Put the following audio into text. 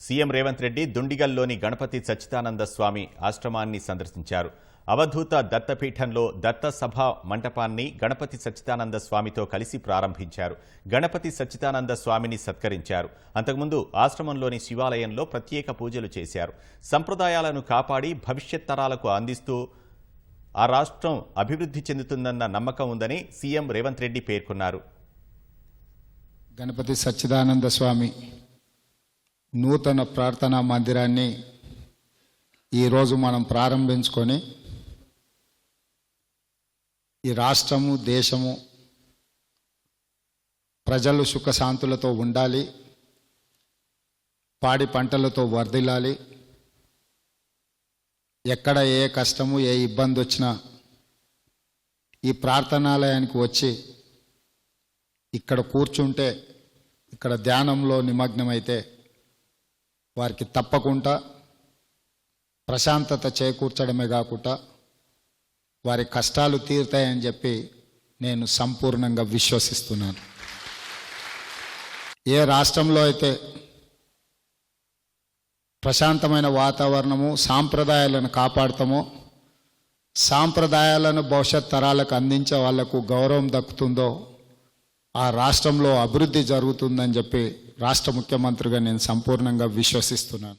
CM Revanth Reddy దుండిగల్లోని గణపతి సచ్చిదానంద స్వామి ఆశ్రమాన్ని సందర్శించారు. అవధూత దత్తపీఠంలో దత్త సభ మంటపాన్ని గణపతి సచ్చిదానంద స్వామితో కలిసి ప్రారంభించారు. గణపతి సచ్చిదానంద స్వామిని సత్కరించారు. అంతకుముందు ఆశ్రమంలోని శివాలయంలో ప్రత్యేక పూజలు చేశారు. సంప్రదాయాలను కాపాడి భవిష్యత్ తరాలకు అందిస్తూ ఆ రాష్ట్రం అభివృద్ధి చెందుతుందన్న నమ్మకం ఉందని సీఎం రేవంత్ రెడ్డి పేర్కొన్నారు. గణపతి సచ్చిదానంద స్వామి నూతన ప్రార్థనా మందిరాన్ని ఈరోజు మనం ప్రారంభించుకొని ఈ రాష్ట్రము దేశము ప్రజలు సుఖశాంతులతో ఉండాలి పాడి పంటలతో వర్ధిల్లాలి. ఎక్కడ ఏ కష్టము ఏ ఇబ్బంది వచ్చినా ఈ ప్రార్థనాలయానికి వచ్చి ఇక్కడ కూర్చుంటే ఇక్కడ ధ్యానంలో నిమగ్నమైతే వారికి తప్పకుండా ప్రశాంతత చేకూర్చడమే కాకుండా వారి కష్టాలు తీరుతాయని చెప్పి నేను సంపూర్ణంగా విశ్వసిస్తున్నాను. ఏ రాష్ట్రంలో అయితే ప్రశాంతమైన వాతావరణము సాంప్రదాయాలను కాపాడతామో సాంప్రదాయాలను భవిష్యత్ తరాలకు అందించే వాళ్ళకు గౌరవం దక్కుతుందో ఆ రాష్ట్రంలో అభివృద్ధి జరుగుతుందని చెప్పి రాష్ట్ర ముఖ్యమంత్రిగా నేను సంపూర్ణంగా విశ్వసిస్తున్నాను.